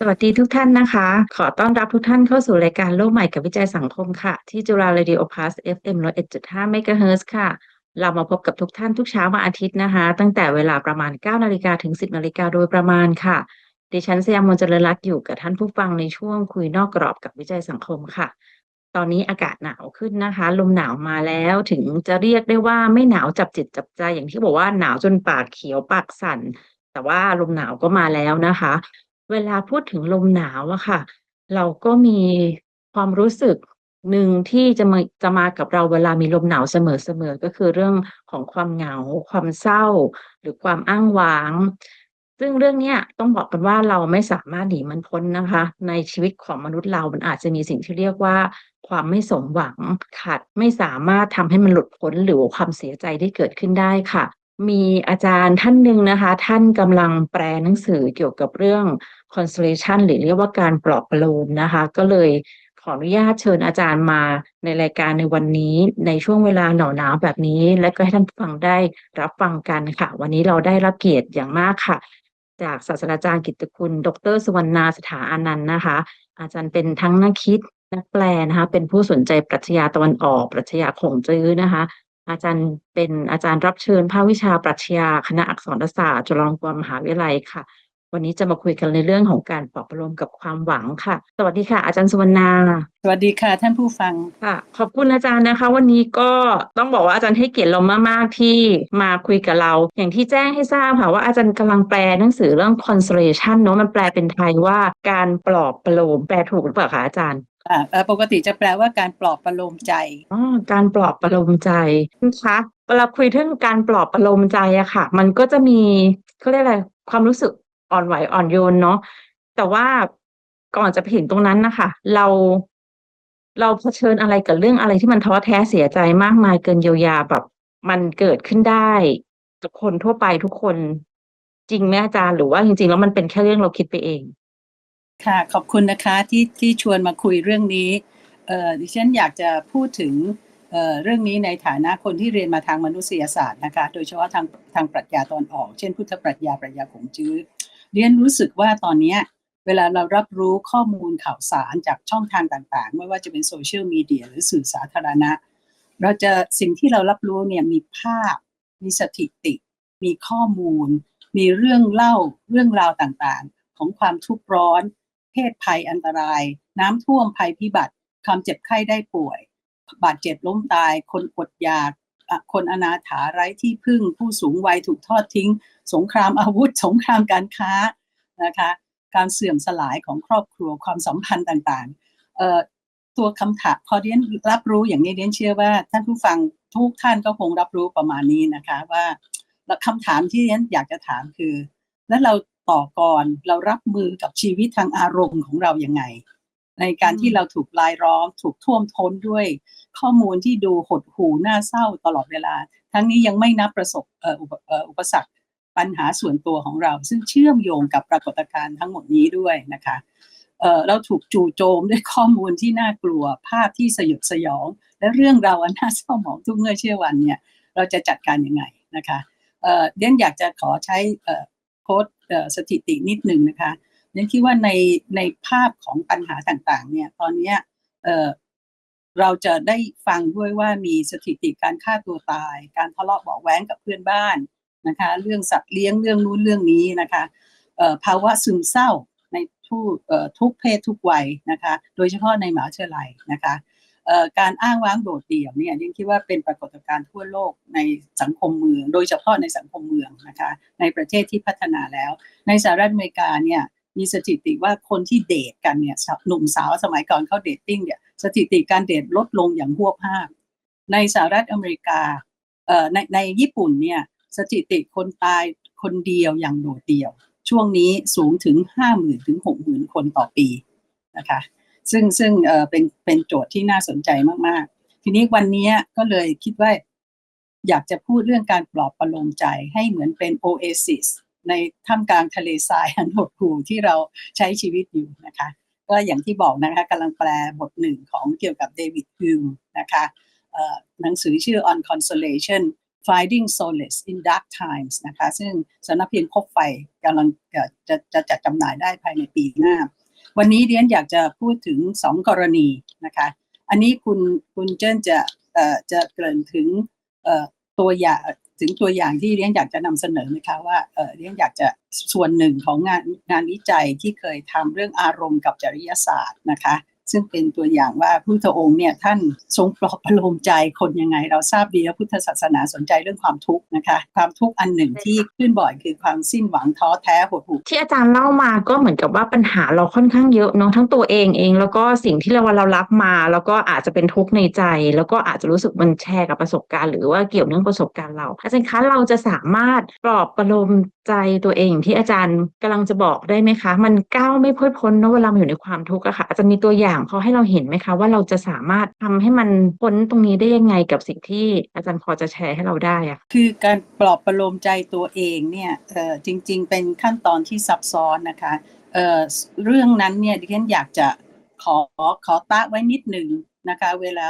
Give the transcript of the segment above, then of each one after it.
สวัสดีทุกท่านนะคะ ขอต้อนรับทุกท่านเข้าสู่รายการโลกใหม่กับวิจัยสังคมค่ะ ที่จุฬา Radio Plus FM 101.5 MHz ค่ะ เรามาพบกับทุกท่านทุกเช้าวันอาทิตย์นะคะ ตั้งแต่เวลาประมาณ 9 นาฬิกาถึง 10 นาฬิกาโดยประมาณค่ะ ดิฉันสยามมนเจริญรัตน์อยู่กับท่านผู้ฟังในช่วงคุยนอกกรอบกับวิจัยสังคมค่ะ ตอนนี้อากาศหนาวขึ้นนะคะ ลมหนาวมาแล้วถึงจะเรียกได้ว่าไม่หนาวจับจิตจับใจอย่างที่บอกว่าหนาวจนปากเขียวปากสั่น แต่ว่าลมหนาวก็มาแล้วนะคะ เวลาพูดถึงลมหนาวอะค่ะ เราก็มีความรู้สึกหนึ่งที่จะมา จะมากับเราเวลามีลมหนาวเสมอ ๆ ก็คือเรื่องของความเหงา ความเศร้า หรือความอ้างว้าง ซึ่งเรื่องเนี้ยต้องบอกกันว่า เราไม่สามารถหนีมันพ้นนะคะ ในชีวิตของมนุษย์เรา มันอาจจะมีสิ่งที่เรียกว่า ความไม่สมหวังขัดไม่สามารถทำให้มันหลุดพ้น หรือความเสียใจที่เกิดขึ้นได้ค่ะ มีอาจารย์ท่านหนึ่งนะคะ ท่านกำลังแปลหนังสือเกี่ยวกับเรื่อง consolation หรือเรียกว่าการปลอบประโลมนะคะ ก็เลยขออนุญาตเชิญอาจารย์มาในรายการในวันนี้ในช่วงเวลาหนาวหนาวแบบนี้ และก็ให้ท่านฟังได้รับฟังกันค่ะ วันนี้เราได้รับเกียรติอย่างมากค่ะ จากศาสตราจารย์กิตติคุณ ดรสุวรรณาสถาอานันต์นะคะ อาจารย์เป็นทั้งนักคิดนักแปลนะคะ เป็นผู้สนใจปรัชญาตะวันออก ปรัชญาขงจื้อนะคะ อาจารย์เป็นอาจารย์รับเชิญภาควิชาปรัชญาคณะอักษรศาสตร์จุฬาลงกรณ์มหาวิทยาลัยค่ะ วันนี้จะมาคุยกันในเรื่องของการปลอบประโลมกับความหวังค่ะ สวัสดีค่ะ อาจารย์สุวรรณา สวัสดีค่ะ ท่านผู้ฟังค่ะ ขอบคุณอาจารย์นะคะ วันนี้ก็ต้องบอกว่าอาจารย์ให้เกียรติเรามากๆที่มาคุยกับเรา อย่างที่แจ้งให้ทราบค่ะว่าอาจารย์กำลังแปลหนังสือเรื่อง consolation เนอะมันแปลเป็นไทยว่าการปลอบประโลมแปลถูกหรือเปล่าคะอาจารย์ อ่าปกติจะแปลว่าการปลอบประโลมใจอ๋อการปลอบประโลมใจนะคะเวลาคุยเรื่องการปลอบประโลมใจอะค่ะ มันก็จะมีเขาเรียกอะไรความรู้สึกอ่อนไหวอ่อนโยนเนาะแต่ว่าก่อนจะไปถึงตรงนั้นนะคะเราเราเผชิญอะไรกับเรื่องอะไรที่มันท้อแท้เสียใจมากมายเกินเยียวยาแบบ มันเกิดขึ้นได้กับคนทั่วไปทุกคนจริงไหมอาจารย์หรือว่าจริงๆแล้วมันเป็นแค่เรื่องเราคิดไปเอง ค่ะขอบคุณนะคะที่ที่ชวนมาคุยเรื่องนี้เอ่อดิฉันอยากจะพูดถึงเอ่อเรื่องนี้ในฐานะคนที่เรียนมาทางมนุษยศาสตร์นะคะโดยเฉพาะทางทางปรัชญาตอนออก เช่นพุทธปรัชญาปรัชญาขงจื้อเรียนรู้สึกว่าตอนนี้เวลาเรารับรู้ข้อมูลข่าวสารจากช่องทางต่างๆ ไม่ว่าจะเป็นโซเชียลมีเดียหรือสื่อสาธารณะ เราจะสิ่งที่เรารับรู้เนี่ยมีภาพ มีสถิติ มีข้อมูล มีเรื่องเล่าเรื่องราวต่างๆ ของความทุกข์ร้อน เพศภัยอันตราย น้ำท่วมภัยพิบัติความเจ็บไข้ได้ป่วย บาดเจ็บล้มตาย คนอดอยากคนอนาถาไร้ที่พึ่ง ผู้สูงวัยถูกทอดทิ้ง สงครามอาวุธ สงครามการค้านะคะการเสื่อมสลายของครอบครัวความสัมพันธ์ต่างๆ ตัวคำถามพอเรียนรับรู้อย่างนี้เรียนเชื่อว่าท่านผู้ฟังทุกท่านก็คงรับรู้ประมาณนี้นะคะว่าคำถามที่เรียนอยากจะถามคือ แล้วเรา ต่อกรเรารับมือกับชีวิตทางอารมณ์ของเรายังไง ในการที่เราถูกลายล้อม ถูกท่วมท้นด้วย ข้อมูลที่ดูหดหู่น่าเศร้าตลอดเวลา ทั้งนี้ยังไม่นับประสบเอ่ออุปเอ่ออุปสรรคปัญหาส่วนตัวของเรา ซึ่งเชื่อมโยงกับปรากฏการณ์ทั้งหมดนี้ด้วยนะคะเอ่อเราถูกจู่โจมด้วยข้อมูลที่น่ากลัวภาพที่สยดสยอง และเรื่องราวอันน่าเศร้าหมองทุกเมื่อเชื่อวันเนี่ยเราจะจัดการยังไงนะคะเอ่อเดนอยากจะขอใช้เอ่อ โค้ดสถิตินิดหนึ่งนะคะเดนคิดว่าในในภาพของปัญหาต่างๆ เนี่ยตอนนี้เอ่อเราจะได้ฟังด้วยว่ามีสถิติการฆ่าตัวตาย การทะเลาะเบาแว้งกับเพื่อนบ้านนะคะเรื่องสัตว์เลี้ยงเรื่องนู้นเรื่องนี้นะคะเอ่อภาวะซึมเศร้าในทุกเอ่อทุกเพศทุกวัยนะคะ โดยเฉพาะในมหาวิทยาลัยนะคะ การอ้างว้างโดดเดี่ยวเนี่ยยังคิดว่าเป็นปรากฏการณ์ทั่วโลกในสังคมเมือง โดยเฉพาะในสังคมเมืองนะคะในประเทศที่พัฒนาแล้ว ในสหรัฐอเมริกาเนี่ยมีสถิติว่าคนที่เดทกันเนี่ยหนุ่มสาวสมัยก่อนเขาเดทติ้งเนี่ยสถิติการเดทลดลงอย่างหวบห้ามในสหรัฐอเมริกาเอ่อในในญี่ปุ่นเนี่ยสถิติคนตายคนเดียวอย่างโดดเดี่ยว ช่วงนี้สูงถึง 50,000 ถึง 60,000 คนต่อปีนะคะ ซึ่งซึ่งเออเป็นเป็นโจทย์ที่น่าสนใจมากๆ ทีนี้วันนี้ก็เลยคิดว่า อยากจะพูดเรื่องการปลอบประโลมใจให้เหมือนเป็นโอเอซิสในท่ามกลางทะเลทรายอันหดหู่ที่เราใช้ชีวิตอยู่นะคะ ก็อย่างที่บอกนะคะกำลังแปลบทหนึ่งของเกี่ยวกับเดวิดฮิวนะคะหนังสือชื่อ On Consolation Finding Solace in Dark Times นะคะ ซึ่งสำนักพิมพ์คบไฟกำลังจะจะจัดจำหน่ายได้ภายในปีหน้า วันนี้เรียนอยากจะพูดถึงสองกรณีนะคะ อันนี้คุณคุณเจิ้นจะเอ่อจะเกริ่นถึงเอ่อตัวอย่างถึงตัวอย่างที่เรียนอยากจะนำเสนอไหมคะว่าเออเรียนอยากจะส่วนหนึ่งของงานงานวิจัยที่เคยทำเรื่องอารมณ์กับจริยศาสตร์นะคะ ซึ่งเป็นตัวอย่างว่าพุทธองค์เนี่ยท่านทรงปลอบประโลมใจคนยังไง เราทราบดีว่าพุทธศาสนาสนใจเรื่องความทุกข์นะคะความทุกข์อันหนึ่งที่ขึ้นบ่อยคือความสิ้นหวังท้อแท้หดหู่ที่อาจารย์เล่ามาก็เหมือนกับว่าปัญหาเราค่อนข้างเยอะเนาะทั้งตัวเองเอง แล้วก็สิ่งที่เราเรารับมา แล้วก็อาจจะเป็นทุกข์ในใจ แล้วก็อาจจะรู้สึกมันแชร์กับประสบการณ์ หรือว่าเกี่ยวเนื่องประสบการณ์เราอาจารย์คะเราจะสามารถปลอบประโลม ใจตัวเองที่อาจารย์กำลังจะบอกได้ไหมคะ มันก้าวไม่พ้นพ้นเนาะเวลาอยู่ในความทุกข์อะค่ะอาจจะมีตัวอย่างพอให้เราเห็นไหมคะ ว่าเราจะสามารถทำให้มันพ้นตรงนี้ได้ยังไงกับสิ่งที่อาจารย์พอจะแชร์ให้เราได้อะคือการปลอบประโลมใจตัวเองเนี่ยเออจริง ๆ เป็นขั้นตอนที่ซับซ้อนนะคะเออเรื่องนั้นเนี่ยดิฉันอยากจะขอขอตะไว้นิดหนึ่ง นะคะเวลา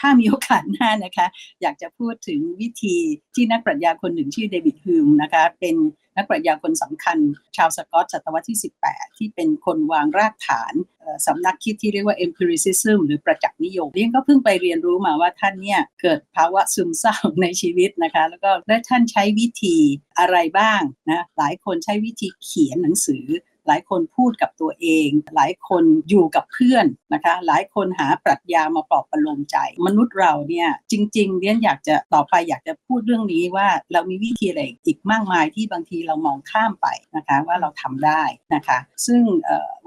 ถ้ามีโอกาสหน้านะคะ อยากจะพูดถึงวิธีที่นักปรัชญาคนหนึ่งชื่อเดวิดฮิมนะคะเป็นนักปรัชญาคนสำคัญ ชาวสกอตศตวรรษที่ 18 ที่เป็นคนวางรากฐานสำนักคิดที่เรียกว่า empiricism หรือประจักษ์นิยมเรียนก็เพิ่งไปเรียนรู้มาว่าท่านเนี่ยเกิดภาวะซึมเศร้าในชีวิตนะคะ แล้วก็และท่านใช้วิธีอะไรบ้างนะหลายคนใช้วิธีเขียนหนังสือ หลายคนพูดกับตัวเอง หลายคนอยู่กับเพื่อนนะคะ หลายคนหาปรัชญามาปลอบประโลมใจ มนุษย์เราเนี่ยจริงๆเรียนอยากจะต่อไปอยากจะพูดเรื่องนี้ว่าเรามีวิธีอะไรอีกมากมายที่บางทีเรามองข้ามไปนะคะว่าเราทำได้นะคะ ซึ่ง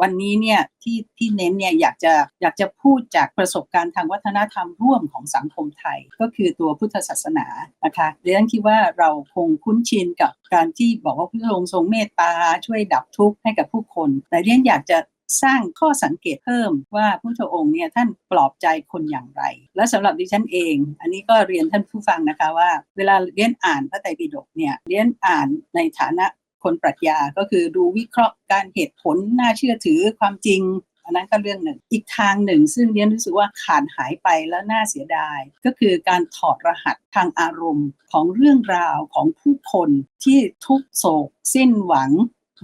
วันนี้เนี่ย ที่ที่เน้นเนี่ยอยากจะอยากจะพูดจากประสบการณ์ทางวัฒนธรรมร่วมของสังคมไทย ก็คือตัวพุทธศาสนานะคะเรียนคิดว่าเราคงคุ้นชินกับการที่บอกว่าพระองค์ทรงเมตตาช่วยดับทุกข์ให้กับผู้คน แต่เรียนอยากจะสร้างข้อสังเกตเพิ่มว่าพระองค์เนี่ยท่านปลอบใจคนอย่างไร และสำหรับดิฉันเอง อันนี้ก็เรียนท่านผู้ฟังนะคะว่า เวลาเรียนอ่านพระไตรปิฎกเนี่ยเรียนอ่านในฐานะ คนปรัชญาก็คือดูวิเคราะห์การเหตุผลน่าเชื่อถือความจริง อันนั้นก็เรื่องหนึ่ง อีกทางหนึ่ง ซึ่งเรียนรู้สึกว่าขาดหายไปแล้วน่าเสียดาย ก็คือการถอดรหัสทางอารมณ์ของเรื่องราวของผู้คนที่ทุกโศกสิ้นหวัง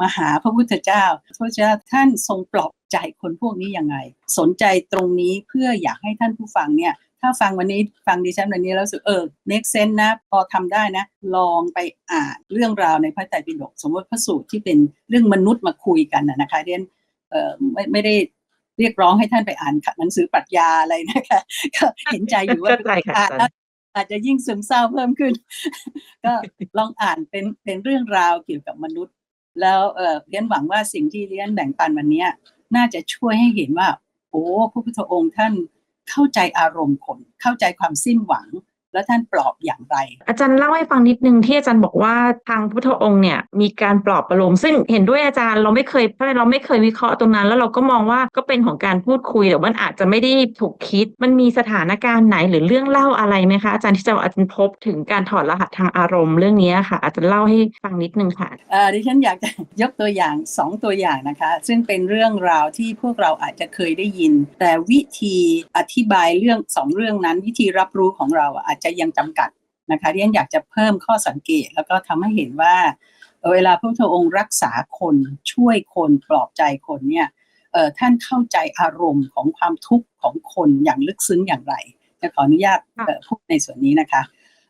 มาหาพระพุทธเจ้า พระพุทธเจ้าท่านทรงปลอบใจคนพวกนี้ยังไง สนใจตรงนี้เพื่ออยากให้ท่านผู้ฟังเนี่ย ถ้าฟังวันนี้ฟังดิฉันวันนี้แล้วรู้สึกเออ make sense นะ พอทำได้นะ ลองไปอ่านเรื่องราวในพระไตรปิฎกสมมติพระสูตรที่เป็นเรื่องมนุษย์มาคุยกันนะนะคะเรียนเออไม่ไม่ได้เรียกร้องให้ท่านไปอ่านหนังสือปรัชญาอะไรนะคะก็เห็นใจอยู่ว่าเข้าใจค่ะอ่านแล้วอาจจะยิ่งซึมเศร้าเพิ่มขึ้น ก็ลองอ่านเป็นเป็นเรื่องราวเกี่ยวกับมนุษย์ แล้วเออเรียนหวังว่าสิ่งที่เรียนแบ่งปันวันเนี้ยน่าจะช่วยให้เห็นว่า โอ้พระพุทธองค์ท่าน เข้าใจอารมณ์คน เข้าใจความสิ้นหวัง แล้วท่านปลอบอย่างไร อาจารย์เล่าให้ฟังนิดนึงที่อาจารย์บอกว่าทางพุทธองค์เนี่ยมีการปลอบประโลมซึ่งเห็นด้วยอาจารย์เราไม่เคยเพราะเราไม่เคยวิเคราะห์ตรงนั้น แล้วเราก็มองว่าก็เป็นของการพูดคุยแต่มันอาจจะไม่ได้ถูกคิด มันมีสถานการณ์ไหนหรือเรื่องเล่าอะไรไหมคะอาจารย์ที่จะอาจารย์พบถึงการถอดรหัสทางอารมณ์เรื่องนี้ค่ะ อาจารย์เล่าให้ฟังนิดนึงค่ะเอ่อดิฉันอยากจะยกตัวอย่างสองตัวอย่างนะคะ ซึ่งเป็นเรื่องราวที่พวกเราอาจจะเคยได้ยิน แต่วิธีอธิบายเรื่องสองเรื่องนั้น วิธีรับรู้ของเราอะอาจจะยังจำกัดนะคะดิฉันอยากจะเพิ่มข้อสังเกต แล้วก็ทำให้เห็นว่าเอ่อเวลาพระพุทธองค์รักษาคนช่วยคนปลอบใจคนเนี่ยเอ่อท่านเข้าใจอารมณ์ของความทุกข์ของคนอย่างลึกซึ้งอย่างไรจะขออนุญาตค่ะเอ่อพูดในส่วนนี้นะคะ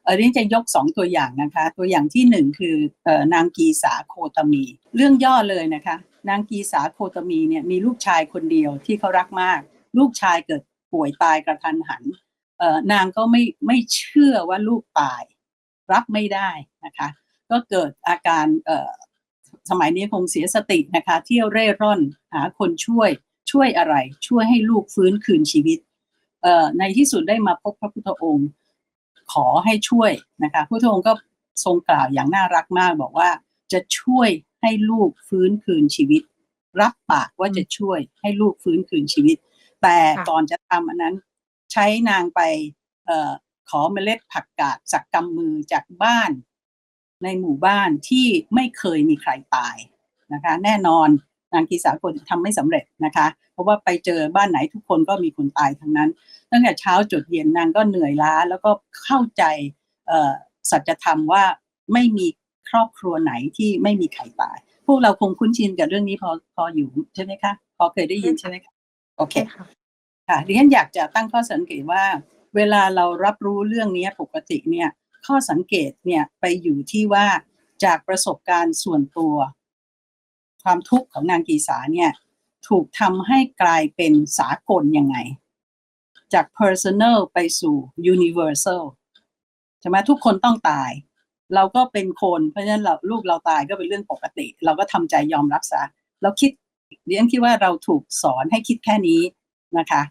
เออเรียนจะยกสองตัวอย่างนะคะ ตัวอย่างที่หนึ่งคือเอ่อนางกีสาโคตมี เรื่องย่อเลยนะคะ นางกีสาโคตมีเนี่ยมีลูกชายคนเดียวที่เขารักมาก ลูกชายเกิดป่วยตายกระทันหันเอ่อ นางก็ไม่ไม่เชื่อว่าลูกตาย รับไม่ได้นะคะ ก็เกิดอาการเอ่อสมัยนี้คงเสียสตินะคะ เที่ยวเร่ร่อนหาคนช่วยช่วยอะไร ช่วยให้ลูกฟื้นคืนชีวิตเอ่อในที่สุดได้มาพบพระพุทธองค์ ขอให้ช่วยนะคะพระพุทธองค์ก็ทรงกล่าวอย่างน่ารักมากบอกว่าจะช่วยให้ลูกฟื้นคืนชีวิต รับปากว่าจะช่วยให้ลูกฟื้นคืนชีวิต แต่ค่ะก่อนจะทำอันนั้น ใช้นางไปเออขอเมล็ดผักกาดจากกำมือจากบ้าน ในหมู่บ้านที่ไม่เคยมีใครตายนะคะ แน่นอนนางกีสาคนทำไม่สำเร็จนะคะ เพราะว่าไปเจอบ้านไหนทุกคนก็มีคนตายทั้งนั้น ตั้งแต่เช้าจดเย็นนางก็เหนื่อยล้า แล้วก็เข้าใจสัจธรรมว่าไม่มีครอบครัวไหนที่ไม่มีใครตาย พวกเราคงคุ้นชินกับเรื่องนี้พอพออยู่ใช่ไหมคะ พอเคยได้ยินใช่ไหมคะ โอเค ค่ะดิฉันอยากจะตั้งข้อสังเกตว่า เวลาเรารับรู้เรื่องนี้ปกติเนี่ยข้อสังเกตเนี่ยไปอยู่ที่ว่าจากประสบการณ์ส่วนตัว ความทุกข์ของนางกีสาเนี่ยถูกทำให้กลายเป็นสากลยังไง จาก personal ไปสู่ universal ใช่ไหมทุกคนต้องตาย เราก็เป็นคนเพราะฉะนั้นเราลูกเราตายก็เป็นเรื่องปกติ เราก็ทำใจยอมรับซะเราคิดเรียนคิดว่าเราถูกสอนให้คิดแค่นี้ นะคะ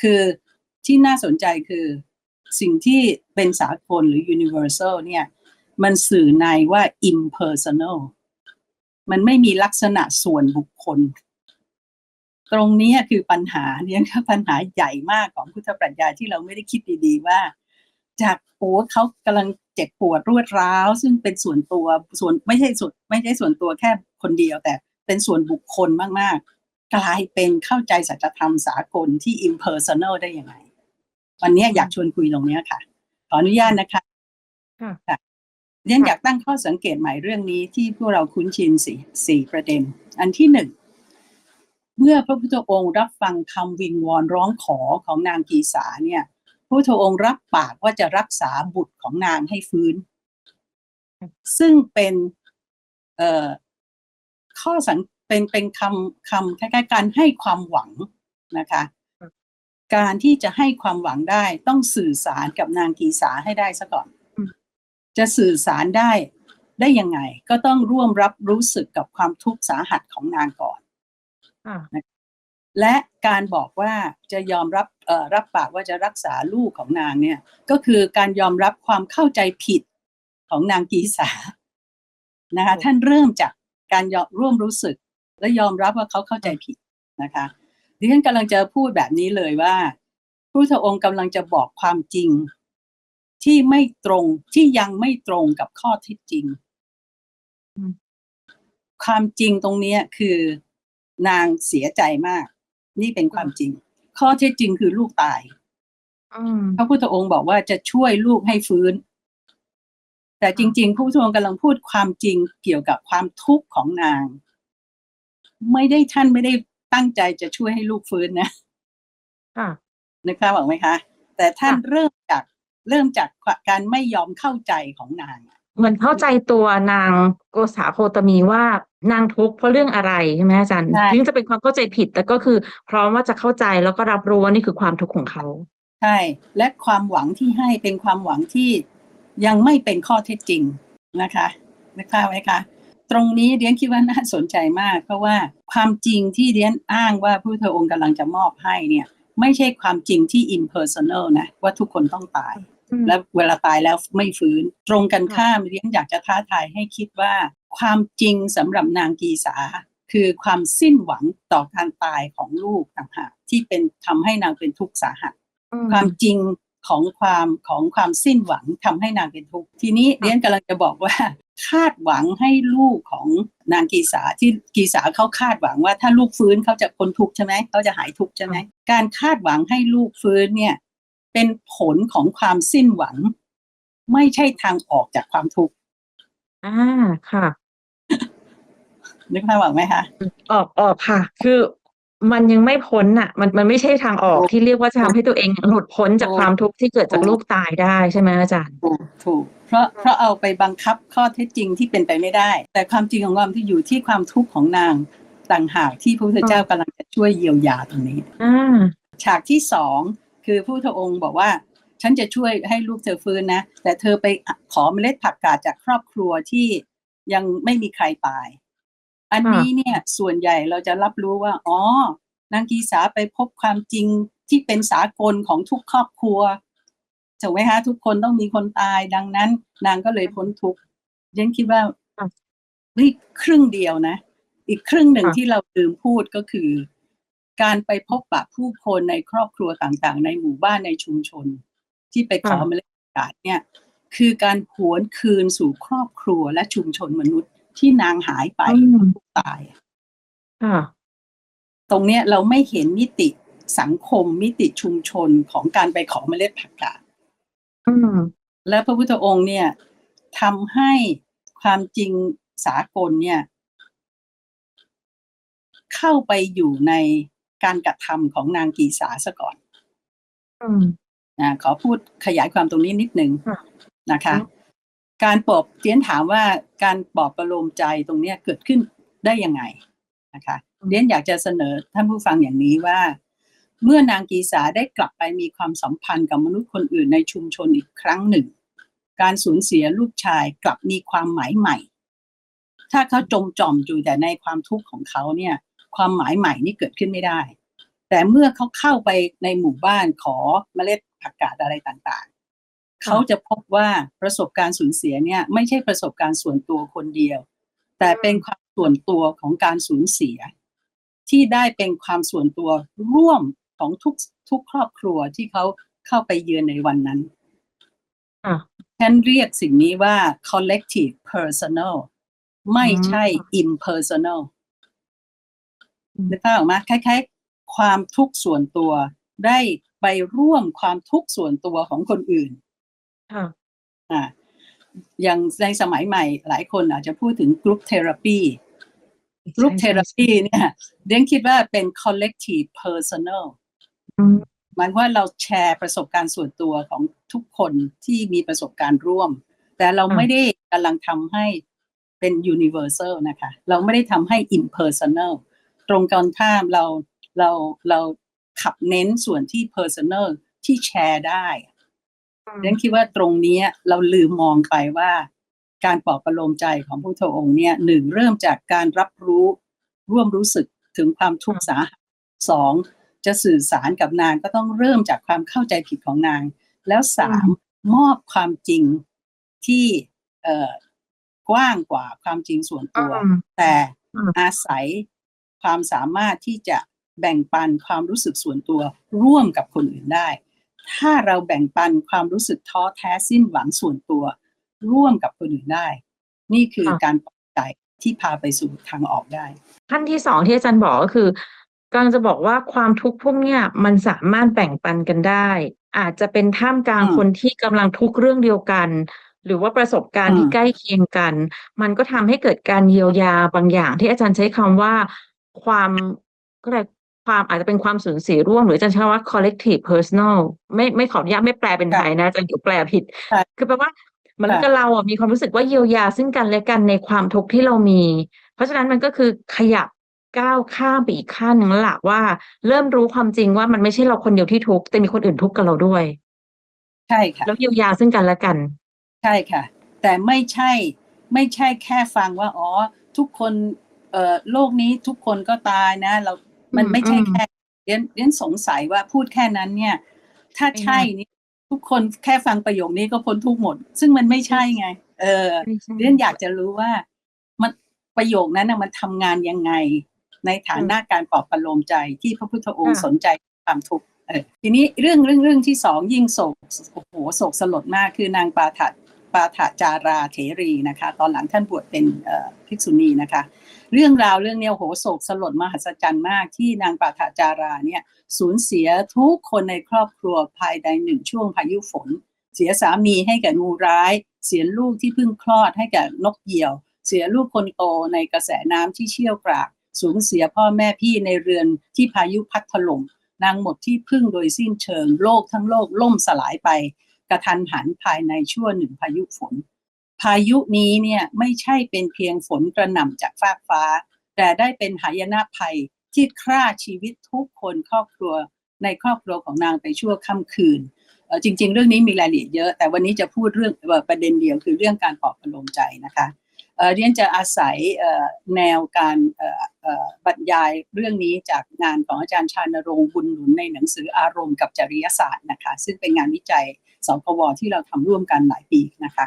คือที่น่าสนใจคือสิ่งที่เป็นสากลหรือ universal เนี่ย มันสื่อในว่า impersonal มันไม่มีลักษณะส่วนบุคคล ตรงนี้คือปัญหาเนี่ยคือปัญหาใหญ่มากของพุทธปรัชญาที่เราไม่ได้คิดดีๆว่า จากโอ้เขากำลังเจ็บปวดรวดร้าว ซึ่งเป็นส่วนตัวส่วนไม่ใช่ส่วนไม่ใช่ส่วนตัวแค่คนเดียวแต่เป็นส่วนบุคคลมากๆ กลายเป็นเข้าใจสัจธรรมสากลที่ impersonal ได้ยังไง วันนี้อยากชวนคุยตรงเนี้ยค่ะ ขออนุญาตนะคะค่ะเรียนอยากตั้งข้อสังเกตใหม่เรื่องนี้ที่พวกเราคุ้นชินสี่สี่ประเด็น อันที่หนึ่งเมื่อพระพุทธองค์รับฟังคำวิงวอนร้องขอของนางกีสาเนี่ยพระพุทธองค์รับปากว่าจะรักษาบุตรของนางให้ฟื้น ซึ่งเป็นเอ่อข้อสัง เป็นเป็นคำคำคล้ายๆการให้ความหวังนะคะ การที่จะให้ความหวังได้ต้องสื่อสารกับนางกีสาให้ได้ซะก่อนอืมจะสื่อสารได้ได้ยังไง ก็ต้องร่วมรับรู้สึกกับความทุกข์สาหัสของนางก่อนค่ะและการบอกว่าจะยอมรับเอ่อรับปากว่าจะรักษาลูกของนางเนี่ย ก็คือการยอมรับความเข้าใจผิดของนางกีสานะคะท่านเริ่มจากการยอมร่วมรู้สึก และยอมรับว่าเขาเข้าใจผิดนะคะดิฉันกำลังจะพูดแบบนี้เลยว่าพระพุทธองค์กำลังจะบอกความจริง ที่ไม่ตรงที่ยังไม่ตรงกับข้อเท็จจริงอืมความจริงตรงเนี้ยคือนางเสียใจมาก นี่เป็นความจริง ข้อเท็จจริงคือลูกตายอืมพระพุทธองค์บอกว่าจะช่วยลูกให้ฟื้น แต่จริง ๆ พระพุทธองค์กำลังพูดความจริงเกี่ยวกับความทุกข์ของนาง ไม่ได้ท่านไม่ได้ตั้งใจจะช่วยให้ลูกฟื้นนะค่ะนึกภาพออกไหมคะ แต่ท่านค่ะเริ่มจากเริ่มจากการไม่ยอมเข้าใจของนางเหมือนเข้าใจตัวนางโกษาโคตมีว่านางทุกข์เพราะเรื่องอะไรใช่ไหมอาจารย์ใช่ถึงจะเป็นความเข้าใจผิด แต่ก็คือพร้อมว่าจะเข้าใจแล้วก็รับรู้ว่านี่คือความทุกข์ของเขาใช่และความหวังที่ให้เป็นความหวังที่ยังไม่เป็นข้อเท็จจริงนะคะนึกภาพไหมคะ ตรงนี้เดียนคิดว่าน่าสนใจมาก เพราะว่าความจริงที่เดียนอ้างว่าพระพุทธองค์กำลังจะมอบให้เนี่ย ไม่ใช่ความจริงที่ impersonal นะว่าทุกคนต้องตาย และเวลาตายแล้วไม่ฟื้น ตรงกันข้ามเรียนอยากจะท้าทายให้คิดว่า ความจริงสำหรับนางกีสาคือความสิ้นหวังต่อการตายของลูกต่างหากที่เป็นทำให้นางเป็นทุกข์สาหัสอืมความจริง ของความของความสิ้นหวังทำให้นางเป็นทุกข์ทีนี้เรียนกำลังจะบอกว่า คาดหวังให้ลูกของนางกีสาที่กีสาเขาคาดหวังว่าถ้าลูกฟื้นเขาจะพ้นทุกข์ใช่ไหมเขาจะหายทุกข์ใช่ไหมการคาดหวังให้ลูกฟื้นเนี่ยเป็นผลของความสิ้นหวัง ไม่ใช่ทางออกจากความทุกข์อ่าค่ะนึกภาพออกไหมคะออกออกค่ะ คือ มันยังไม่พ้นอะ มันมันไม่ใช่ทางออกถูกที่เรียกว่าจะทำให้ตัวเองหลุดพ้นจากถูกความทุกข์ที่เกิดจากถูกลูกตายได้ใช่ไหมอาจารย์ ถูกถูก เพราะเพราะเอาไปบังคับข้อเท็จจริงที่เป็นไปไม่ได้ แต่ความจริงของความที่อยู่ที่ความทุกข์ของนางต่างหากที่พระพุทธเจ้ากำลังจะช่วยเยียวยาตรงนี้ อ่า ฉากที่สองคือพระพุทธองค์บอกว่า ฉันจะช่วยให้ลูกเธอฟื้นนะ แต่เธอไปขอเมล็ดผักกาดจากครอบครัวที่ยังไม่มีใครตาย อันนี้เนี่ยส่วนใหญ่เราจะรับรู้ว่า อ๋อ นางกีสาไปพบความจริงที่เป็นสากลของทุกครอบครัวถูกไหมคะทุกคนต้องมีคนตายดังนั้น นางก็เลยพ้นทุกข์ฉันคิดว่าค่ะนี่ครึ่งเดียวนะ อีกครึ่งหนึ่งค่ะที่เราลืมพูดก็คือ การไปพบปะผู้คนในครอบครัวต่างๆ ในหมู่บ้านในชุมชน ที่ไปขอค่ะเมล็ดผักกาดเนี่ย คือการหวนคืนสู่ครอบครัวและชุมชนมนุษย์ ที่นางหายไปอืมตายค่ะตรงเนี้ยเราไม่เห็นมิติสังคมมิติชุมชนของการไปขอเมล็ดผักกาดอืมและพระพุทธองค์เนี่ยทำให้ความจริงสากลเนี่ย เข้าไปอยู่ในการกระทำของนางกีสาซะก่อนอืมนะขอพูดขยายความตรงนี้นิดนึงค่ะนะคะค่ะ การปอบเรียนถามว่าการปลอบประโลมใจตรงเนี้ยเกิดขึ้นได้ยังไงนะคะเรียนอยากจะเสนอท่านผู้ฟังอย่างนี้ว่า เมื่อนางกีสาได้กลับไปมีความสัมพันธ์กับมนุษย์คนอื่นในชุมชนอีกครั้งหนึ่ง การสูญเสียลูกชายกลับมีความหมายใหม่ ถ้าเขาจมจอมอยู่แต่ในความทุกข์ของเขาเนี่ยความหมายใหม่นี่เกิดขึ้นไม่ได้ แต่เมื่อเขาเข้าไปในหมู่บ้านขอเมล็ดผักกาดอะไรต่างๆ เขาจะพบว่าประสบการณ์สูญเสียเนี่ยไม่ใช่ประสบการณ์ส่วนตัวคนเดียว แต่เป็นความส่วนตัวของการสูญเสีย ที่ได้เป็นความส่วนตัวร่วมของทุกทุกครอบครัวที่เขาเข้าไปเยือนในวันนั้นค่ะฉันเรียกสิ่งนี้ว่า collective personal ไม่ใช่ impersonal อืมนึกภาพออกไหมคล้ายๆ ความทุกข์ส่วนตัวได้ไปร่วมความทุกข์ส่วนตัวของคนอื่น ค่ะ อ่าอย่างในสมัยใหม่หลายคนอาจจะพูดถึงกรุ๊ปเทอราปีกรุ๊ปเทอราปีเนี่ยเดนคิดว่าเป็น collective personal อืมหมายความว่าเราแชร์ประสบการณ์ส่วนตัวของทุกคนที่มีประสบการณ์ร่วม แต่เราค่ะไม่ได้กำลังทำให้เป็น universal นะคะ เราไม่ได้ทำให้ impersonal ตรงกันข้ามเราเราเราขับเน้นส่วนที่ personal ที่แชร์ได้ เรนคิดว่าตรงเนี้ยเราลืมมองไปว่าการปลอบประโลมใจของพระพุทธองค์เนี่ยหนึ่งเริ่มจากการรับรู้ร่วมรู้สึกถึงความทุกข์สาหัสสองจะสื่อสารกับนางก็ต้องเริ่มจากความเข้าใจผิดของนาง แล้วสามมอบความจริงที่เอ่อกว้างกว่าความจริงส่วนตัวอืมแต่อืมอาศัยความสามารถที่จะแบ่งปันความรู้สึกส่วนตัวร่วมกับคนอื่นได้ ถ้าเราแบ่งปันความรู้สึกท้อแท้สิ้นหวังส่วนตัว ร่วมกับคนอื่นได้ นี่คือค่ะการปลอบใจที่พาไปสู่ทางออกได้ ขั้นที่สองที่อาจารย์บอกก็คือกำลังจะบอกว่าความทุกข์พวกเนี้ยมันสามารถแบ่งปันกันได้ อาจจะเป็นท่ามกลางอืมคนที่กำลังทุกข์เรื่องเดียวกัน หรือว่าประสบการณ์อืมที่ใกล้เคียงกัน มันก็ทำให้เกิดการเยียวยาบางอย่างที่อาจารย์ใช้คำว่า ความก็เลยก ความอาจจะเป็นความสูญเสียร่วม หรืออาจารย์ใช้คำว่า collective personal ไม่ไม่ขออนุญาตไม่แปลเป็นไทยนะอาจารย์เดี๋ยวแปลผิดค่ะคือแปลว่าเหมือนค่ะกับเราอะมีความรู้สึกว่าเยียวยาซึ่งกันและกันในความทุกข์ที่เรามี เพราะฉะนั้นมันก็คือขยับก้าวข้ามไปอีกขั้นหนึ่งแล้วล่ะว่า เริ่มรู้ความจริงว่ามันไม่ใช่เราคนเดียวที่ทุกข์แต่มีคนอื่นทุกข์กับเราด้วย ใช่ค่ะแล้วเยียวยาซึ่งกันและกัน ใช่ค่ะ แต่ไม่ใช่ไม่ใช่แค่ฟังว่าอ๋อทุกคนเอ่อโลกนี้ทุกคนก็ตายนะ เรา มันอืมไม่ใช่อืมแค่เรียนเรียนสงสัยว่าพูดแค่นั้นเนี่ย ถ้าไม่ใช่ได้นี่ทุกคนแค่ฟังประโยคนี้ก็พ้นทุกข์หมด ซึ่งมันไม่ใช่ไง เออไม่ใช่เรียนอยากจะรู้ว่า มันประโยคนั้นนะมันทำงานยังไง ในฐานะการปลอบประโลมใจที่พระพุทธองค์ค่ะสนใจความทุกข์เออทีนี้เรื่องเรื่องเรื่องที่สองยิ่งโศกโอ้โหโศกสลดมากคือนางปาถะปาถะจาราเถรีนะคะ ตอนหลังท่านบวชเป็นเอ่อภิกษุณีนะคะ เรื่องราวเรื่องเนี้ยโหโศกสลดมหัศจรรย์มากที่นางปาถะจาราเนี่ยสูญเสียทุกคนในครอบครัวภายในหนึ่งช่วงพายุฝน เสียสามีให้แก่งูร้าย เสียลูกที่เพิ่งคลอดให้แก่นกเหยี่ยว เสียลูกคนโตในกระแสน้ำที่เชี่ยวกรากสูญเสียพ่อแม่พี่ในเรือนที่พายุพัดถล่มนางหมดที่พึ่งโดยสิ้นเชิงโลกทั้งโลกล่มสลายไป กระทันหันภายในชั่วหนึ่งพายุฝน พายุนี้เนี่ยไม่ใช่เป็นเพียงฝนกระหน่ำจากฟากฟ้า แต่ได้เป็นหายนะภัยที่ฆ่าชีวิตทุกคนครอบครัวในครอบครัวของนางไปชั่วค่ำคืนจริง ๆ เรื่องนี้มีรายละเอียดเยอะ แต่วันนี้จะพูดเรื่องประเด็นเดียวคือเรื่องการปลอบประโลมใจนะคะเรียนจะอาศัยแนวการบรรยายเรื่องนี้จากงานของอาจารย์ชานรงค์บุญหนุนในหนังสืออารมณ์กับจริยศาสตร์นะคะ ซึ่งเป็นงานวิจัยสพวที่เราทำร่วมกันหลายปีนะคะ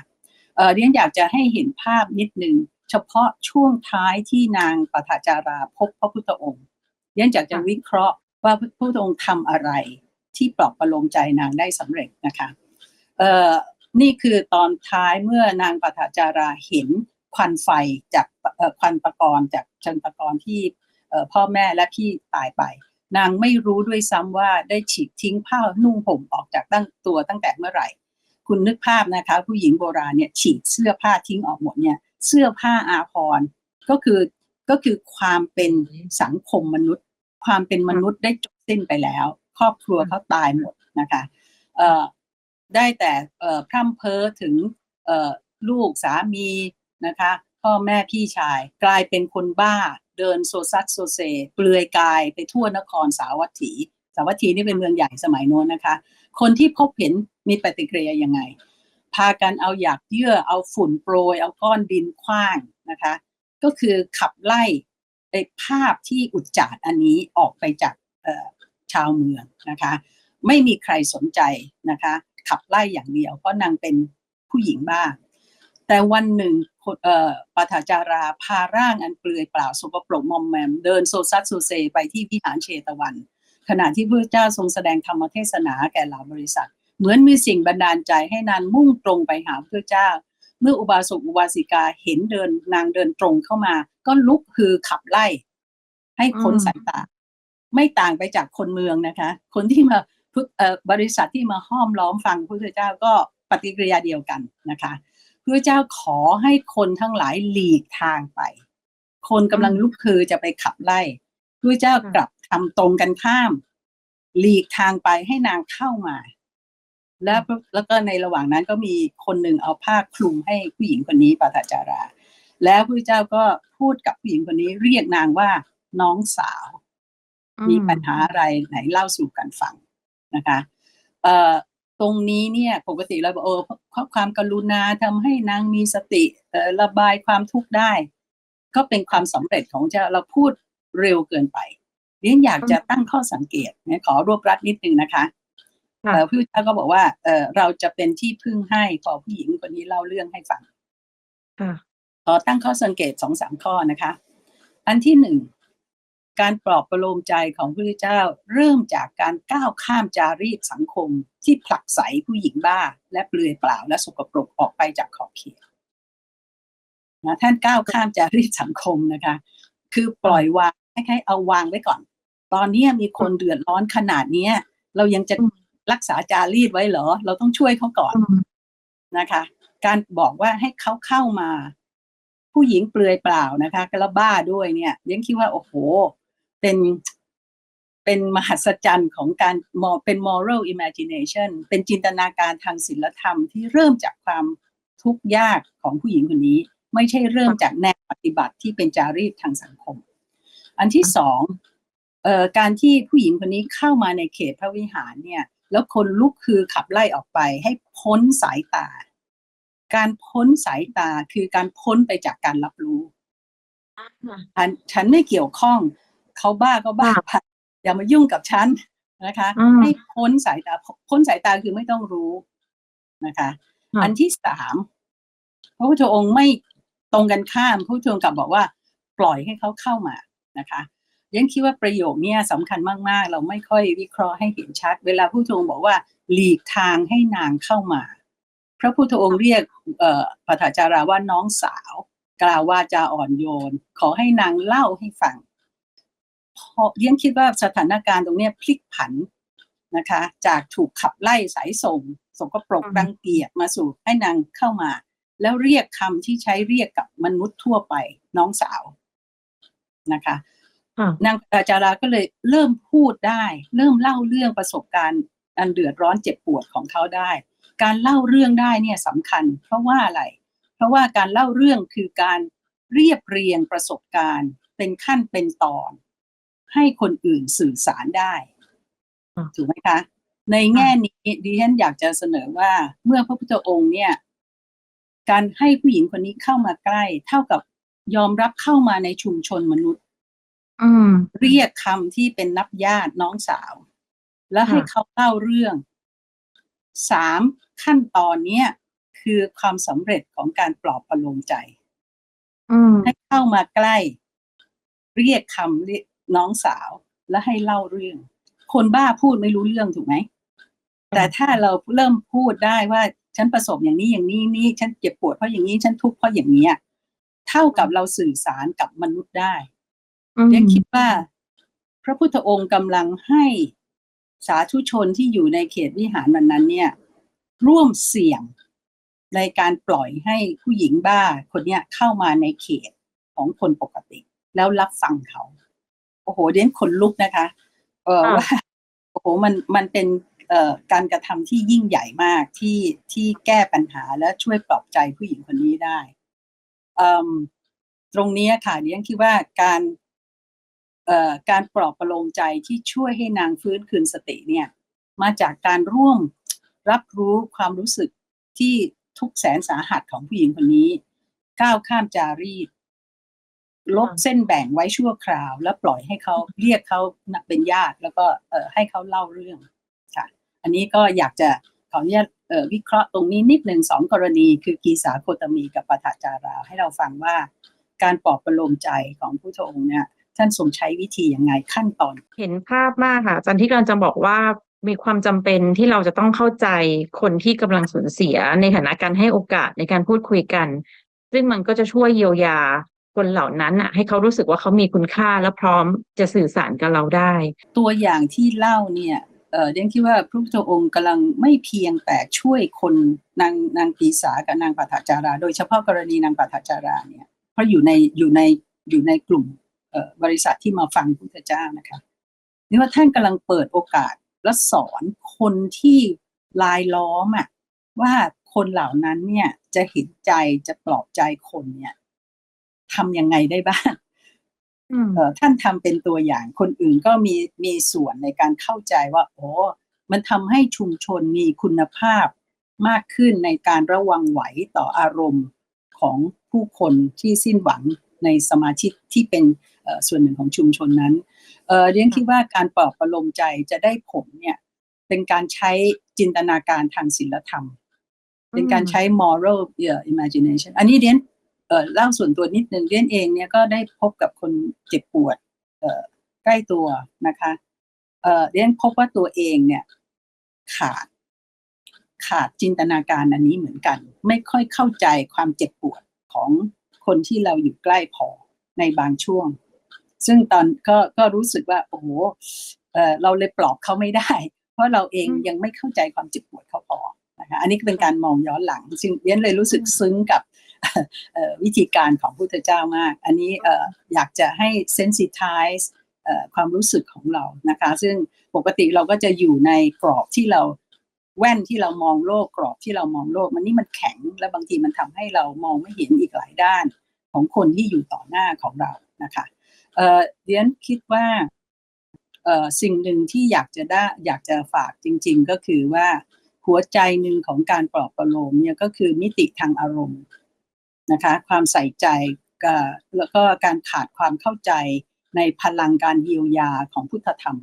เอ่อเรียนอยากจะให้เห็นภาพนิดนึงเฉพาะช่วงท้ายที่นางปฐาจาราพบพระพุทธองค์เรียนอยากจะวิเคราะห์ว่าพระพุทธองค์ทำอะไร ที่ปลอบประโลมใจนางได้สำเร็จนะคะเอ่อนี่คือตอนท้ายเมื่อนางปฐาจาราเห็นควันไฟจากเอ่อควันตะกอนจากเชิงตะกอนที่เอ่อพ่อแม่และพี่ตายไป นางไม่รู้ด้วยซ้ำว่าได้ฉีกทิ้งผ้านุ่งห่มออกจากตั้งตัวตั้งแต่เมื่อไหร่ คุณนึกภาพนะคะ ผู้หญิงโบราณเนี่ยฉีกเสื้อผ้าทิ้งออกหมดเนี่ยเสื้อผ้าอาภรณ์ก็คือก็คือความเป็นสังคมมนุษย์ ความเป็นมนุษย์ได้จบสิ้นไปแล้ว ครอบครัวเขาตายหมดนะคะเอ่อได้แต่เอ่อพร่ำเพ้อถึงเอ่อลูกสามีนะคะพ่อแม่พี่ชายกลายเป็นคนบ้าเดินโซซัดโซเซเปลือยกายไปทั่วนครสาวัตถี สาวัตถีนี่เป็นเมืองใหญ่สมัยโน้นนะคะ คนที่พบเห็น มีปฏิกิริยายังไง พากันเอาหยากเยื่อเอาฝุ่นโปรย เอาก้อนดินคว้างนะคะ ก็คือขับไล่ไอ้ภาพที่อุจจาดอันนี้ออกไปจากชาวเมืองนะคะ ไม่มีใครสนใจนะคะ ขับไล่อย่างเดียว เพราะนางเป็นผู้หญิงบ้าง แต่วันหนึ่งปาฐาจาราพาร่างอันเปลือยเปล่าสกปรกมอมแมม เดินโซซัดโซเซไปที่วิหารเชตวัน ขณะที่พระเจ้าทรงแสดงธรรมเทศนาแก่เหล่าบริษัท เหมือนมีสิ่งบันดาลใจให้นางมุ่งตรงไปหาพระเจ้า เมื่ออุบาสกอุบาสิกาเห็นเดินนางเดินตรงเข้ามา ก็ลุกคือขับไล่ ให้พ้นสายตา ไม่ต่างไปจากคนเมืองนะคะ คนที่มาบริษัทที่มาห้อมล้อมฟังพระพุทธเจ้าก็ปฏิกิริยาเดียวกันนะคะพระเจ้าขอให้คนทั้งหลายหลีกทางไป คนกำลังลุกคือจะไปขับไล่พระเจ้ากลับทำตรงกันข้าม หลีกทางไปให้นางเข้ามา แล้วแล้วก็ในระหว่างนั้นก็มีคนหนึ่งเอาผ้าคลุมให้ผู้หญิงคนนี้ปาฐาจารา แล้วพระเจ้าก็พูดกับผู้หญิงคนนี้เรียกนางว่าน้องสาว มีปัญหาอะไรไหนเล่าสู่กันฟังนะคะเอ่อตรงนี้เนี่ยปกติเราบอกเออเพราะความกรุณาทำให้นางมีสติเอ่อระบายความทุกข์ได้ ก็เป็นความสำเร็จของเจ้าเราพูดเร็วเกินไปเรียนอยากจะตั้งข้อสังเกตนะขอรวบรัดนิดนึงนะคะ ค่ะเอ่อพระพุทธเจ้าก็บอกว่าเออเราจะเป็นที่พึ่งให้พอผู้หญิงคนนี้เล่าเรื่องให้ฟังค่ะขอตั้งข้อสังเกตสองสามข้อนะคะ อันที่หนึ่งการปลอบประโลมใจของพระพุทธเจ้าเริ่มจากการก้าวข้ามจารีตสังคมที่ผลักไสผู้หญิงบ้า และเปลือยเปล่าและสกปรกออกไปจากขอบเขตนะท่านก้าวข้ามจารีตสังคมนะคะ คือปล่อยวางให้ให้เอาวางไว้ก่อน ตอนนี้มีคนเดือดร้อนขนาดเนี้ยเรายังจะอืม รักษาจารีตไว้เหรอ เราต้องช่วยเขาก่อนอืมนะคะ การบอกว่าให้เขาเข้ามา ผู้หญิงเปลือยเปล่านะคะกระบ้าด้วยเนี่ยยังคิดว่าโอ้โห เป็นเป็นมหัศจรรย์ของการมองเป็น moral imagination เป็นจินตนาการทางศิลธรรมที่เริ่มจากความทุกข์ยากของผู้หญิงคนนี้ ไม่ใช่เริ่มจากแนวปฏิบัติที่เป็นจารีตทางสังคม อันที่สองเอ่อการที่ผู้หญิงคนนี้เข้ามาในเขตพระวิหารเนี่ย แล้วคนลุกคือขับไล่ออกไปให้พ้นสายตา การพ้นสายตาคือการพ้นไปจากการรับรู้ฉันฉันไม่เกี่ยวข้อง เขาบ้าก็บ้าไปอย่ามายุ่งกับฉันนะคะอืมให้พ้นสายตา พ้นสายตาคือไม่ต้องรู้นะคะค่ะอันที่สามพระพุทธองค์ไม่ตรงกันข้ามพระพุทธองค์กลับบอกว่า ปล่อยให้เขาเข้ามานะคะ ยังคิดว่าประโยคนี้สำคัญมาก ๆ เราไม่ค่อยวิเคราะห์ให้เห็นชัด เวลาพระพุทธองบอกว่าหลีกทางให้นางเข้ามา พระพุทธองค์เรียกเอ่อปฐาจาราว่าน้องสาว กล่าววาจาอ่อนโยน ขอให้นางเล่าให้ฟังพอเรียนคิดว่าสถานการณ์ตรงนี้พลิกผันนะคะ จากถูกขับไล่สายส่งสกปรกรังเกียจมาสู่ให้นางเข้ามา แล้วเรียกคำที่ใช้เรียกกับมนุษย์ทั่วไปน้องสาวนะคะ นางอาจาราก็เลยเริ่มพูดได้ เริ่มเล่าเรื่องประสบการณ์อันเดือดร้อนเจ็บปวดของเขาได้ การเล่าเรื่องได้เนี่ยสำคัญ เพราะว่าอะไร เพราะว่าการเล่าเรื่องคือการเรียบเรียงประสบการณ์ เป็นขั้นเป็นตอน ให้คนอื่นสื่อสารได้อ่าถูกไหมคะ ในแง่นี้ดิฉันอยากจะเสนอว่าเมื่อพระพุทธองค์เนี่ย การให้ผู้หญิงคนนี้เข้ามาใกล้ เท่ากับยอมรับเข้ามาในชุมชนมนุษย์ อืม เรียกคำที่เป็นนับญาติน้องสาว แล้วให้ค่ะ เขาเล่าเรื่องสามขั้นตอนเนี้ย คือความสำเร็จของการปลอบประโลมใจ อืมให้เข้ามาใกล้ เรียกคำเรียก น้องสาว แล้วให้เล่าเรื่อง คนบ้าพูดไม่รู้เรื่องถูกไหมแต่ถ้าเราเริ่มพูดได้ว่า ฉันประสบอย่างนี้ อย่างนี้ นี่ฉันเจ็บปวดเพราะอย่างนี้ ฉันทุกข์เพราะอย่างเนี้ย เท่ากับเราสื่อสารกับมนุษย์ได้อืม เรียนคิดว่า พระพุทธองค์กำลังให้สาธุชนที่อยู่ในเขตวิหารวันนั้น เนี่ย ร่วมเสี่ยงในการปล่อยให้ผู้หญิงบ้าคนเนี้ยเข้ามาในเขตของคนปกติ แล้วรับฟังเขา โอ้โหเดนคนลุกนะคะ เออค่ะว่าโอ้โหมันมันเป็นเอ่อการกระทำที่ยิ่งใหญ่มากที่ที่แก้ปัญหาและช่วยปลอบใจผู้หญิงคนนี้ได้เอิ่มตรงเนี้ยค่ะเดียนคิดว่าการเอ่อ การปลอบประโลมใจที่ช่วยให้นางฟื้นคืนสติเนี่ยมาจากการร่วมรับรู้ความรู้สึกที่ทุกแสนสาหัสของผู้หญิงคนนี้ ก้าวข้ามจารีต ลบเส้นแบ่งไว้ชั่วคราว แล้วปล่อยให้เขาเรียกเขาเป็นญาติ แล้วก็เอ่อให้เขาเล่าเรื่องค่ะ อันนี้ก็อยากจะขออนุญาตวิเคราะห์ตรงนี้นิดหนึ่งสองกรณีคือกีสาโคตมีกับปทาจารา ให้เราฟังว่าการปลอบประโลมใจของผู้ทรงเนี่ย ท่านทรงใช้วิธียังไงขั้นตอน เห็นภาพมากค่ะอาจารย์ที่กำลังจะบอกว่ามีความจำเป็นที่เราจะต้องเข้าใจคนที่กำลังสูญเสียในฐานะการให้โอกาสในการพูดคุยกัน ซึ่งมันก็จะช่วยเยียวยาคนเหล่านั้นน่ะให้เขารู้สึกว่าเขามีคุณค่าและพร้อมจะสื่อสารกับเราได้ ตัวอย่างที่เล่าเนี่ยเออเดนคิดว่าพระพุทธองค์กำลังไม่เพียงแต่ช่วยคนนางนางปีสากับนางปัทจารา โดยเฉพาะกรณีนางปัทจาราเนี่ยเพราะอยู่ในอยู่ในอยู่ในกลุ่มเอ่อ บริษัทที่มาฟังพระพุทธเจ้านะคะนี่ว่าท่านกำลังเปิดโอกาสและสอนคนที่ลายล้อมอะว่าคนเหล่านั้นเนี่ยจะเห็นใจจะปลอบใจคนเนี่ยทำยังไงได้บ้างอืมเอ่อท่านทำเป็นตัวอย่างคนอื่นก็มีมีส่วนในการเข้าใจว่าโอ้มันทำให้ชุมชนมีคุณภาพมากขึ้นในการระวังไหวต่ออารมณ์ของผู้คนที่สิ้นหวัง ในสมาชิกที่เป็นเอ่อส่วนหนึ่งของชุมชนนั้นเอ่อเรียนคิดว่าการปลอบประโลมใจจะได้ผลเนี่ยเป็นการใช้จินตนาการทางศิลธรรม เป็นการใช้ moral เอ่อ imagination อันนี้เรียนเอ่อเล่าส่วนตัวนิดนึงเรียนเองเนี่ยก็ได้พบกับคนเจ็บปวดเอ่อใกล้ตัวนะคะเอ่อเรียนพบว่าตัวเองเนี่ยขาดขาดจินตนาการอันนี้เหมือนกัน ไม่ค่อยเข้าใจความเจ็บปวดของ คนที่เราอยู่ใกล้พอในบางช่วง ซึ่งตอนก็ก็รู้สึกว่า โอ้โหเอ่อเราเลยปลอบเขาไม่ได้ เพราะเราเองอืมยังไม่เข้าใจความเจ็บปวดเขาพอนะคะอันนี้ก็เป็นการมองย้อนหลังซึ่งเรียนเลยรู้สึกอืมซึ้งกับเอ่อวิธีการของพุทธเจ้ามาก อันนี้เอ่ออยากจะให้ sensitize เอ่อความรู้สึกของเรานะคะ ซึ่งปกติเราก็จะอยู่ในกรอบที่เรา แว่นที่เรามองโลกกรอบที่เรามองโลก มันนี่มันแข็งและบางทีมันทำให้เรามองไม่เห็นอีกหลายด้านของคนที่อยู่ต่อหน้าของเรานะคะเอเดียนคิดว่าสิ่งหนึ่งที่อยากจะได้อยากจะฝากจริง ๆ ก็คือว่าหัวใจหนึ่งของการปลอบประโลมเนี่ยก็คือมิติทางอารมณ์นะคะความใส่ใจกับแล้วก็การขาดความเข้าใจในพลังการเยียวยาของพุทธธรรม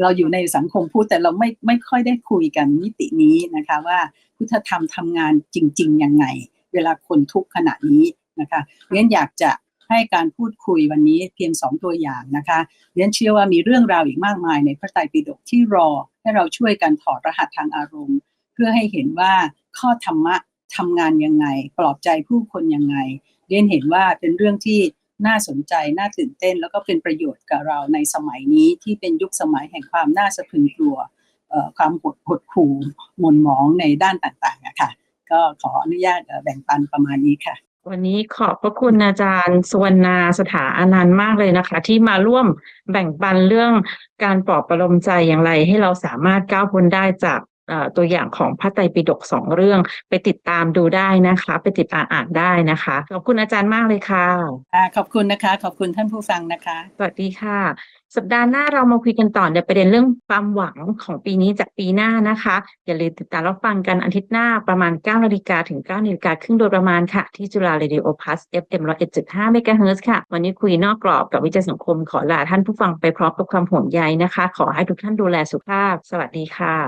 เราอยู่ในสังคมพูดแต่เราไม่ไม่ค่อยได้คุยกันมิตินี้นะคะว่าพุทธธรรมทำงานจริงๆยังไง เวลาคนทุกข์ขณะนี้นะคะเรียนอยากจะให้การพูดคุยวันนี้เพียงสองตัวอย่างนะคะเรียนเชื่อว่ามีเรื่องราวอีกมากมายในพระไตรปิฎกที่รอ ให้เราช่วยกันถอดรหัสทางอารมณ์ เพื่อให้เห็นว่าข้อธรรมะทำงานยังไง ปลอบใจผู้คนยังไง เรียนเห็นว่าเป็นเรื่องที่ น่าสนใจ น่าตื่นเต้น แล้วก็เป็นประโยชน์กับเราในสมัยนี้ที่เป็นยุคสมัยแห่งความน่าสะพรึงกลัวความหดหดหู่หม่นหมองในด้านต่างๆอะค่ะก็ขออนุญาตแบ่งปันประมาณนี้ค่ะ วันนี้ขอบพระคุณอาจารย์สวรรณาสถาอนันต์มากเลยนะคะ ที่มาร่วมแบ่งปันเรื่องการปลอบประโลมใจอย่างไรให้เราสามารถก้าวพ้นได้จาก ตัวอย่างของพระไตรปิฎกสองเรื่อง ไปติดตามดูได้นะคะ ไปติดตามอ่านได้นะคะ ขอบคุณอาจารย์มากเลยค่ะอ่าขอบคุณนะคะ ขอบคุณท่านผู้ฟังนะคะ สวัสดีค่ะ สัปดาห์หน้าเรามาคุยกันต่อในประเด็นเรื่องความหวังของปีนี้จากปีหน้านะคะ อย่าลืมติดตามรับฟังกันอาทิตย์หน้าประมาณ9นาฬิกาถึง9นาฬิกาครึ่งโดยประมาณค่ะ ที่จุฬาเรดิโอพลัส FM 101.5เมกะเฮิร์ค่ะ วันนี้คุยนอกกรอบกับวิจัยสังคมขอลาท่านผู้ฟังไปพร้อมกับความห่วงใยนะคะ ขอให้ทุกท่านดูแลสุขภาพ สวัสดีค่ะ